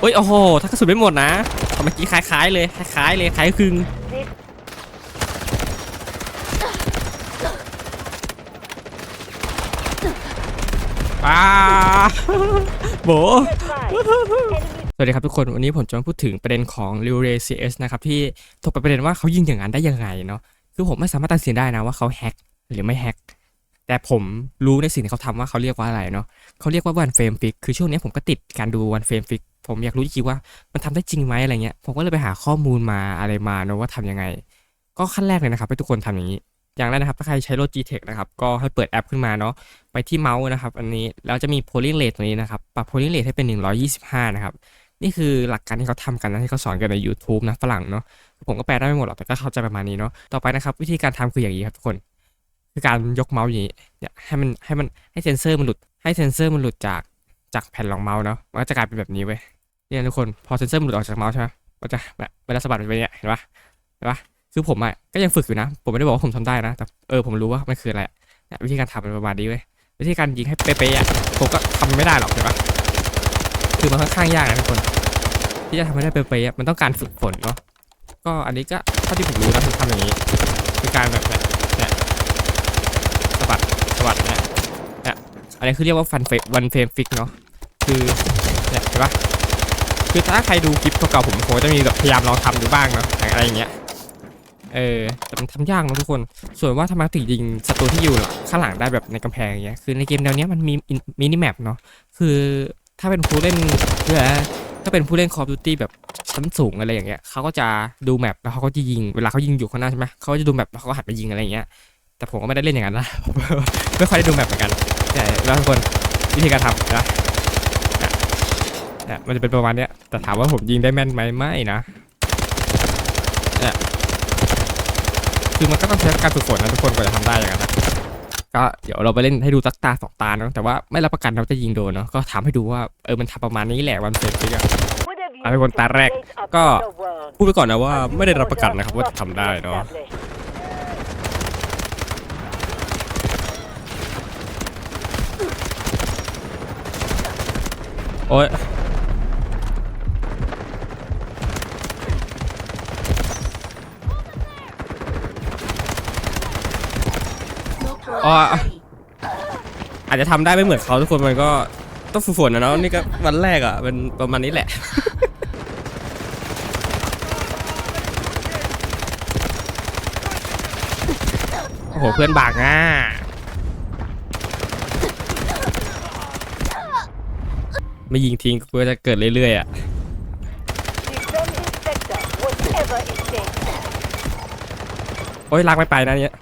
เอ้ยโอ้โหถ้ากระสุนไม่หมดนะเมื่อกี้คล้ายๆเลยคล้ายๆเลยคล้ายคลึงป้าโบสวัสดีครับทุกคน วันนี้ผมจะมาพูดถึงประเด็นของ r e a l CS นะครับ ที่ถกไปประเด็นว่าเขายิงอย่างนั้นได้ยังไงเนาะคือผมไม่สามารถตัดสินได้นะว่าเขาแฮกหรือไม่แฮกแต่ผมรู้ในสิ่งที่เขาทำว่าเขาเรียกว่าอะไรเนาะเขาเรียกว่าวันเฟรมฟิกคือช่วงนี้ผมก็ติดการดูวันเฟรมฟิก ผมอยากรู้จริงๆว่ามันทำได้จริงไหมอะไรเงี้ยผมก็เลยไปหาข้อมูลมาอะไรมาเนาะว่าทำยังไง ก็ขั้นแรกเลยนะครับให้ทุกคนทำอย่างนี้ อย่างแรกนะครับถ้าใครใช้รถ G-Tech นะครับก็ให้เปิดแอปขึ้นมาเนาะไปที่เมาส์นะครับ อันนี้แล้วจะมี polling rate ตัวนี้นะครับปรับ polling rate ให้เป็น 125 นะครับนี่คือหลักการที่เขาทำกันนะที่เขาสอนกันใน YouTube นะฝรั่งเนาะผมก็แปลได้ไม่หมดหรอกแต่ก็เข้าใจประมาณนี้เนาะต่อไปนะครับ วิธีการทำคืออย่างนี้ครับทุกคน คือการยกเมาส์อย่างนี้เนี่ยให้มันให้มันให้เซนเซอร์มันหลุดให้เซนเซอร์มันหลุดจากจากแผ่นรองเมาส์เนาะมันก็จะกลายเป็นแบบนี้เว้ย เนี่ยทุกคนพอเซนเซอร์มันหลุดออกจากเมาส์ใช่ไหมมันจะแบบเวลาสะบัดไปเนี่ยเห็นปะเห็นปะคือผมอะก็ยังฝึกอยู่นะ ผมไม่ได้บอกว่าผมทำได้นะ แต่เออผมรู้ว่ามันคืออะไรเนี่ยวิธีการทำเป็นประมาณนี้เว้ยวิธีการยิงให้เป๊ะๆอะผมก็ทำไม่ได้หรอกเห็นปะคือมันค่อนข้างยากนะทุกคน ที่จะทำให้ได้เป๊ะๆอะมันต้องการฝึกฝนเนาะก็อันนี้ก็เท่าที่ผมรู้นะผมทำอย่างนี้คือการแบบเนี่ยเนี่ยสะบัดสะบัดเนี่ยเนี่ยอันนี้คือเรียกว่าฟันเฟวันเฟรมฟิกเนาะคือเนี่ยเห็นปะ คือถ้าใครดูคลิปเก่าๆผมผมจะมีแบบพยายามลองทำดูบ้างเนาะอะไรอย่างเงี้ยเออแต่มันทำยากนะทุกคน ส่วนว่าทำไมถึงยิงศัตรูที่อยู่ข้างหลังได้แบบในกำแพงอย่างเงี้ยคือในเกมแนวเนี้ยมันมีมินิแมปเนาะคือถ้าเป็นผู้เล่นเพื่อถ้าเป็นผู้เล่น Call of Duty แบบชั้นสูงอะไรอย่างเงี้ยเขาก็จะดูแมปแล้วเขาก็จะยิงเวลาเขายิงอยู่ข้างหน้าใช่ไหมเขาก็จะดูแมปแล้วเขาก็หันไปยิงอะไรอย่างเงี้ยแต่ผมก็ไม่ได้เล่นอย่างนั้นนะไม่ค่อยได้ดูแมปเหมือนกันแต่แล้วทุกคนวิธีการทำนะ เนี่ยมันจะเป็นประมาณเนี้ยแต่ถามว่าผมยิงได้แม่นไหมไม่นะเนี่ยคือมันก็ต้องใช้การฝึกฝนนะทุกคนกว่าจะทำได้อย่างนั้นนะก็เดี๋ยวเราไปเล่นให้ดูสักตาสองตาเนาะแต่ว่าไม่รับประกันเราจะยิงโดนเนาะก็ทำให้ดูว่าเออมันทำประมาณนี้แหละวันเสร็จฟิกอะ เอาเป็นคนตาแรกก็ พูดไปก่อนนะว่าไม่ได้รับประกันนะครับว่าจะทำได้เนาะ โอ้ย อ๋อาจจะทำได้ไม่เหมือนเขาทุกคนมันก็ต้องฝึกฝนนะเนาะนี่ก็วันแรกอะเป็นประมาณนี้แหละโอ้โหเพื่อนบากอะไม่ยิงทิ้งก็จะเกิดเรื่อยๆอะโอ้ยลากไม่ไปนะเนี่ย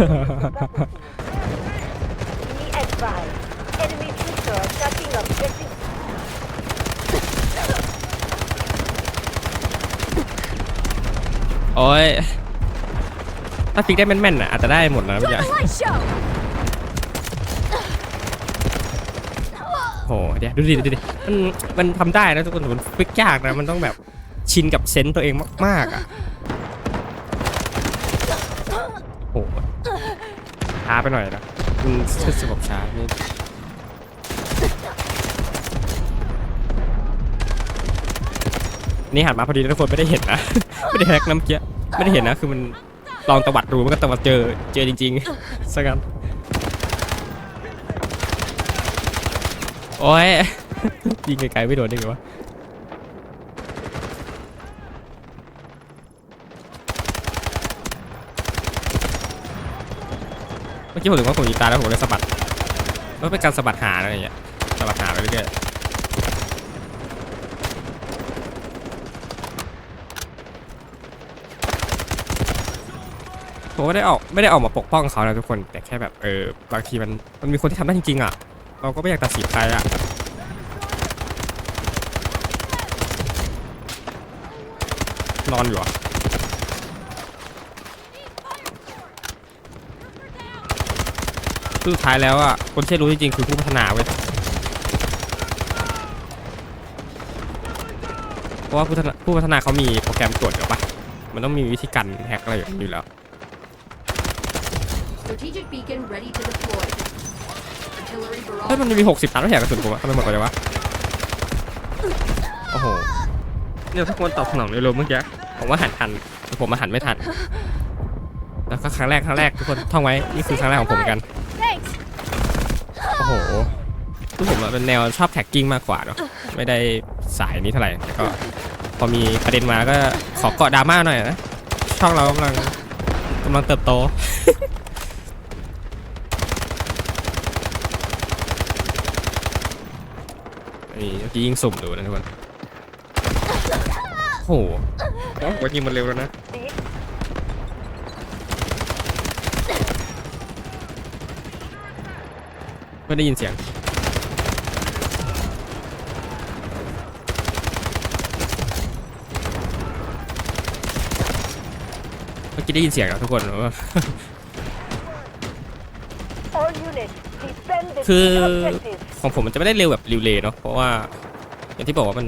โอ้ย ถ้าฟิกได้แม่นๆอะอาจจะได้หมดนะเมื่อกี้โอ้โหเดี๋ยวดูดิดูดิมันมันทำได้นะทุกคนแต่มันฟิกยากนะมันต้องแบบชินกับเซนส์ตัวเองมากๆอะโอ้โห ช้าไปหน่อยนะมันรู้สึกแบช้านี่นี่หันมาพอดีนะทุกคนไม่ได้เห็นนะ ไม่ได้แฮกน้ำเมื่อกี้ไม่ได้เห็นนะคือมันลองตวัดดูมันก็ตวัดเจอเจอจริงๆสักกันโอ้ยยิงไกลๆไม่โดนได้ไงวะ อกี้ผมถึงว่าผมยิงตายแล้วผมเลยสะบัดมันเป็นการสะบัดหาอะไรอย่างเงี้ยสะบัดหาไปเรื่อยๆผมไม่ได้ออกไม่ได้ออกมาปกป้องเขานะทุกคน แต่แค่แบบเออบางทีมันมันมีคนที่ทำได้จริงๆอะ เราก็ไม่อยากตัดสินใครอะนอนอยู่อะ สุดท้ายแล้วอะคนที่รู้จริงๆคือผู้พัฒนาเว้ยเพราะว่าผู้พัฒนาผู้พัฒนาเขามีโปรแกรมตรวจอยู่ปะมันต้องมีวิธีการแฮกอะไรอย่างนี้อยู่แล้ว Strategic beacon ready to deploy. Artillery เฮ้ย barrage. มันมี 60นัดไม่ใช่กระสุนผมอะทำไมหมดไปเลยวะ โอ้โห เนี่ยถ้าควรตอบสนองเร็วๆเมื่อกี้ ผมว่าหันทันแต่ผมมาหันไม่ทัน แล้วก็ครั้งแรกครั้งแรกทุกคนท่องไว้ นี่คือครั้งแรกของผมเหมือนกัน Thanks. โอ้โหคือผมอะเป็นแนวชอบแท็กกิ้งมากกว่าเนาะไม่ได้สายนี้เท่าไหร่แต่ก็พอมีประเด็นมาก็ขอเกาะดราม่าหน่อยนะช่องเรากำลังกำลังเติบโตนี่เมื่อกี้ยิงสุ่มดูนะทุกคนโอ้โหโอ้โหยิงมันเร็วแล้วนะ ไม่ได้ยินเสียง เมื่อกี้ได้ยินเสียงแล้วทุกคนว่า All units, defend the คือ key objectives. ของผมมันจะไม่ได้เร็วแบบริวเลย์เนาะเพราะว่า อย่างที่บอกว่ามัน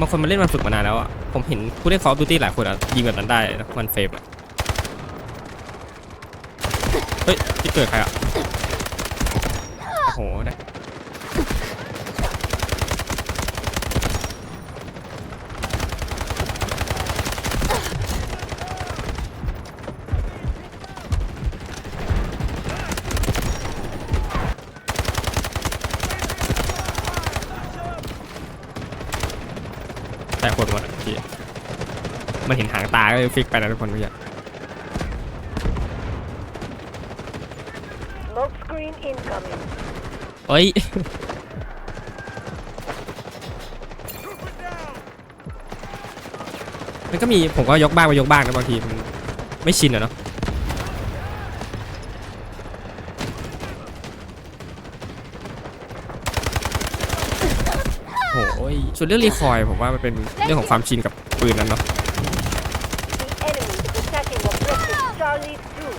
บางคนมันเล่นมันฝึกมานานแล้วอะผมเห็นผู้เล่น Call of Duty หลายคนอะยิงแบบนั้นได้นะมันเฟรมอะเฮ้ยที่เกิดใครอะ โหได้แต่คนหมดอะพี่มันเห็นหางตาก็เลยฟิกไปนะทุกคนเมื่อกี้ Smoke screen incoming. เอ้ยมันก็มีผมก็ยกบ้างไปยกบ้างนะบางทีมันไม่ชินอะเนาะโอ้ยส่วนเรื่องรีคอยผมว่ามันเป็นเรื่องของความชินกับปืนนั้นเนาะ The enemy is attacking objective Charlie 2.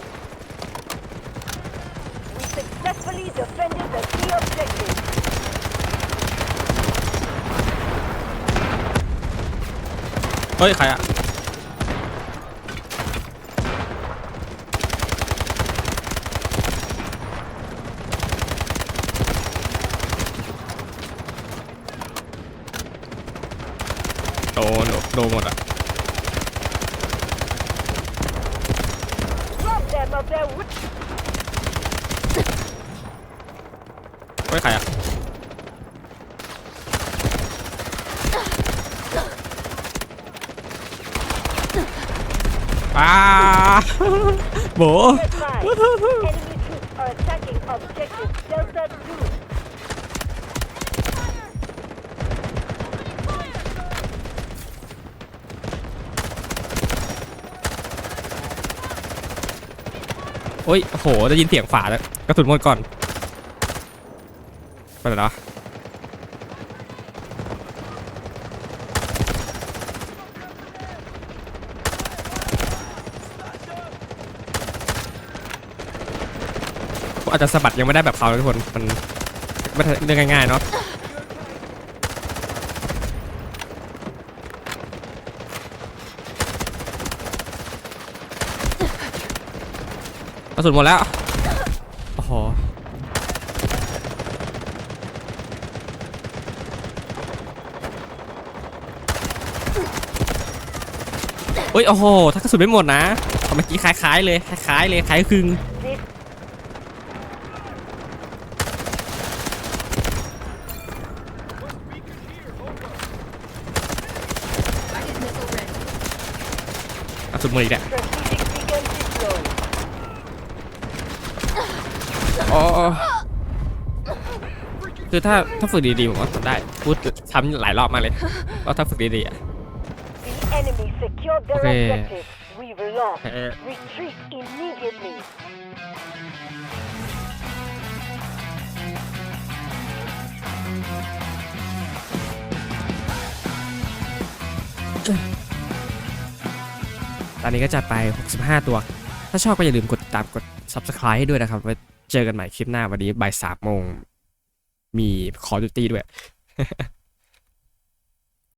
We successfully defended the key objective. เฮ้ย ใครอะโดนโดนหมดอะ Rob them of their wit. เฮ้ยใครอะอ้าโบ Advise. Enemy troops are attacking objective Delta 2. โอ้ยโอ้โหได้ยินเสียงฝาแล้วกระสุนหมดก่อน ไปไหนนะอาจจะสะบัดยังไม่ได้แบบเขาทุกคนมันไม่ใช่เรื่องง่ายๆเนาะกระสุนหมดแล้ว โอ้โห เฮ้ยโอ้โหถ้ากระสุนไม่หมดนะทำเมื่อกี้คล้ายๆเลยคล้ายๆเลยคล้ายคลึงกระสุนหมดอีกแล้วอ๋อคือถ้าถ้าฝึกดีๆผมว่าทำได้พูดซ้ำหลายรอบมากเลยว่าถ้าฝึกดีๆอะ The enemy secured their Okay. objective. We've lost. เออ Retreat immediately. ตอนนี้ก็จัดไป 65 ตัว ถ้าชอบก็อย่าลืมกดติดตามกด subscribe ให้ด้วยนะครับ ไว้เจอกันใหม่คลิปหน้าวันนี้บ่ายสามโมง มี Call of Duty ด้วย